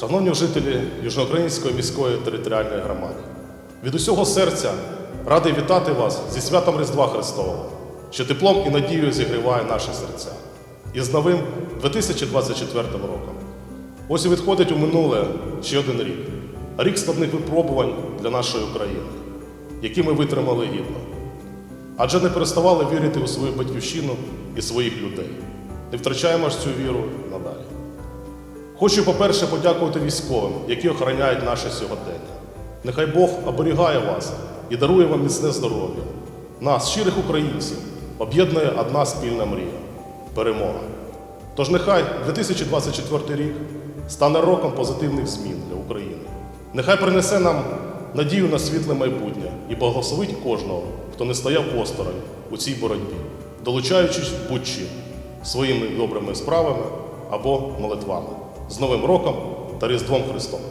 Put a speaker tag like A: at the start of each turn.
A: Шановні жителі Южноукраїнської міської територіальної громади, від усього серця радий вітати вас зі святом Різдва Христового, що теплом і надією зігріває наші серця. І з новим 2024 роком. Ось і відходить у минуле ще один рік. Рік складних випробувань для нашої України, які ми витримали гідно. Адже не переставали вірити у свою батьківщину і своїх людей. Не втрачаємо ж цю віру надалі. Хочу, по-перше, подякувати військовим, які охороняють наше сьогодення. Нехай Бог оберігає вас і дарує вам міцне здоров'я. Нас, щирих українців, об'єднує одна спільна мрія перемога. Тож нехай 2024 рік стане роком позитивних змін для України. Нехай принесе нам надію на світле майбутнє і благословить кожного, хто не стояв осторонь у цій боротьбі, долучаючись будь-чим своїми добрими справами або молитвами. З Новим роком та Різдвом Христовим!